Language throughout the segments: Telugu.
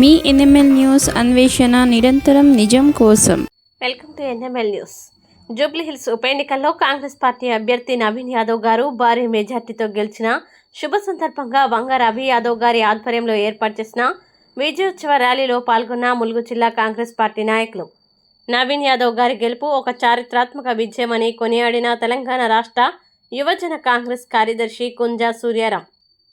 మీ ఎన్ఎంఎల్ న్యూస్ అన్వేషణ నిరంతరం నిజం కోసం. Welcome to NML news. Jubilee hills ఉప ఎన్నికల్లో కాంగ్రెస్ పార్టీ అభ్యర్థి నవీన్ యాదవ్ గారు భారీ మెజార్టీతో గెలిచిన శుభ సందర్భంగా వంగ రవి యాదవ్ గారి ఆధ్వర్యంలో ఏర్పాటు చేసిన విజయోత్సవ ర్యాలీలో పాల్గొన్న ములుగు జిల్లా కాంగ్రెస్ పార్టీ నాయకులు. నవీన్ యాదవ్ గారి గెలుపు ఒక చారిత్రాత్మక విజయమని కొనియాడిన తెలంగాణ రాష్ట్ర యువజన కాంగ్రెస్ కార్యదర్శి కుంజా సూర్యారాం.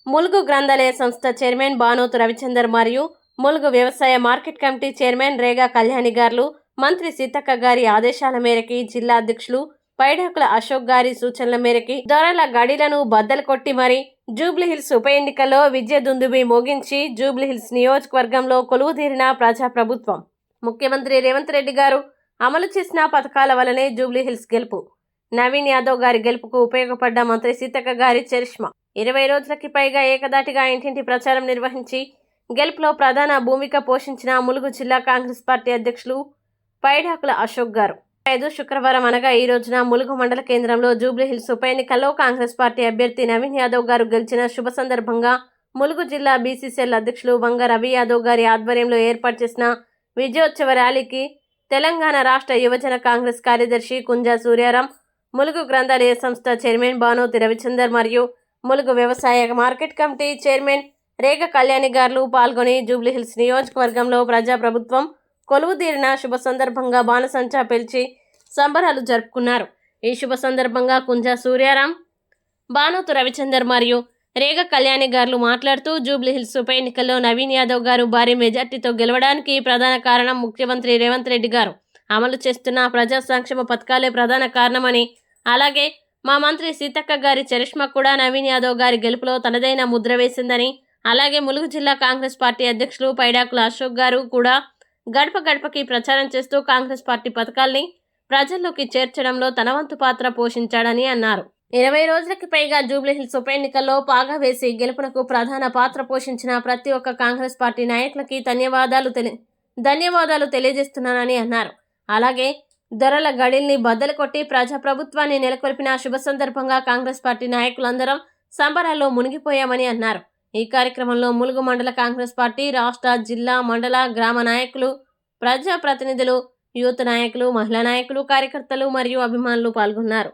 ములుగు గ్రంథాలయ సంస్థ చైర్మన్ బానోతు రవిచందర్ మరియు ములుగు వ్యవసాయ market committee chairman Rega Kalyani గారు మంత్రి సీతక్క గారి ఆదేశాల మేరకి జిల్లా అధ్యక్షులు పైడాకుల అశోక్ గారి సూచనల మేరకి దొరల గడిలను బద్దలు కొట్టి మరి జూబ్లీహిల్స్ ఉప ఎన్నికల్లో విద్య దుందుబి మోగించి జూబ్లీహిల్స్ నియోజకవర్గంలో కొలువుదీరిన ప్రజాప్రభుత్వం. ముఖ్యమంత్రి రేవంత్ రెడ్డి గారు అమలు చేసిన పథకాల వలనే జూబ్లీహిల్స్ గెలుపు. నవీన్ యాదవ్ గారి గెలుపుకు ఉపయోగపడ్డ మంత్రి సీతక్క గారి చరిష్మా. ఇరవై రోజులకి పైగా ఏకదాటిగా ఇంటింటి ప్రచారం నిర్వహించి గెలుపులో ప్రధాన భూమిక పోషించిన ములుగు జిల్లా కాంగ్రెస్ పార్టీ అధ్యక్షులు పైడాకుల అశోక్ గారు. ఐదు శుక్రవారం అనగా ఈ రోజున ములుగు మండల కేంద్రంలో జూబ్లీహిల్స్ ఉప ఎన్నికల్లో కాంగ్రెస్ పార్టీ అభ్యర్థి నవీన్ యాదవ్ గారు గెలిచిన శుభ సందర్భంగా ములుగు జిల్లా బీసీసీఎల్ అధ్యక్షులు వంగ రవి యాదవ్ గారి ఆధ్వర్యంలో ఏర్పాటు చేసిన విజయోత్సవ ర్యాలీకి తెలంగాణ రాష్ట్ర యువజన కాంగ్రెస్ కార్యదర్శి కుంజా సూర్యారాం ములుగు గ్రంథాలయ సంస్థ చైర్మన్ భానోతి రవిచందర్ మరియు ములుగు వ్యవసాయ మార్కెట్ కమిటీ చైర్మన్ రేగ కళ్యాణి గారు పాల్గొని జూబ్లీహిల్స్ నియోజకవర్గంలో ప్రజాప్రభుత్వం కొలువుదీరిన శుభ సందర్భంగా బాణసంచా పిలిచి సంబరాలు జరుపుకున్నారు. ఈ శుభ సందర్భంగా కుంజా సూర్యారాం బానోతు రవిచందర్ మరియు రేగ కళ్యాణి గారు మాట్లాడుతూ జూబ్లీహిల్స్ ఉప ఎన్నికల్లో నవీన్ యాదవ్ గారు భారీ మెజార్టీతో గెలవడానికి ప్రధాన కారణం ముఖ్యమంత్రి రేవంత్ రెడ్డి గారు. అమలు చేస్తున్న ప్రజా సంక్షేమ పథకాలే ప్రధాన కారణమని అలాగే మా మంత్రి సీతక్క గారి చరిష్మా కూడా నవీన్ యాదవ్ గారి గెలుపులో తనదైన ముద్ర వేసిందని అలాగే ములుగు జిల్లా కాంగ్రెస్ పార్టీ అధ్యక్షులు పైడాకుల అశోక్ గారు కూడా గడప గడపకి ప్రచారం చేస్తూ కాంగ్రెస్ పార్టీ పథకాల్ని ప్రజల్లోకి చేర్చడంలో తన వంతు పాత్ర పోషించాడని అన్నారు. ఇరవై రోజులకి పైగా జూబ్లీహిల్స్ ఉప ఎన్నికల్లో పాగా వేసి గెలుపునకు ప్రధాన పాత్ర పోషించిన ప్రతి ఒక్క కాంగ్రెస్ పార్టీ నాయకులకి ధన్యవాదాలు తెలి ధన్యవాదాలు తెలియజేస్తున్నానని అన్నారు. అలాగే ధరల గడిల్ని బద్దలు కొట్టి ప్రజాప్రభుత్వాన్ని నెలకొల్పిన శుభ సందర్భంగా కాంగ్రెస్ పార్టీ నాయకులందరం సంబరాల్లో మునిగిపోయామని అన్నారు. ఈ కార్యక్రమంలో ములుగు మండల కాంగ్రెస్ పార్టీ రాష్ట్ర జిల్లా మండల గ్రామ నాయకులు ప్రజా ప్రతినిధులు యూత్ నాయకులు మహిళా నాయకులు కార్యకర్తలు మరియు అభిమానులు పాల్గొన్నారు.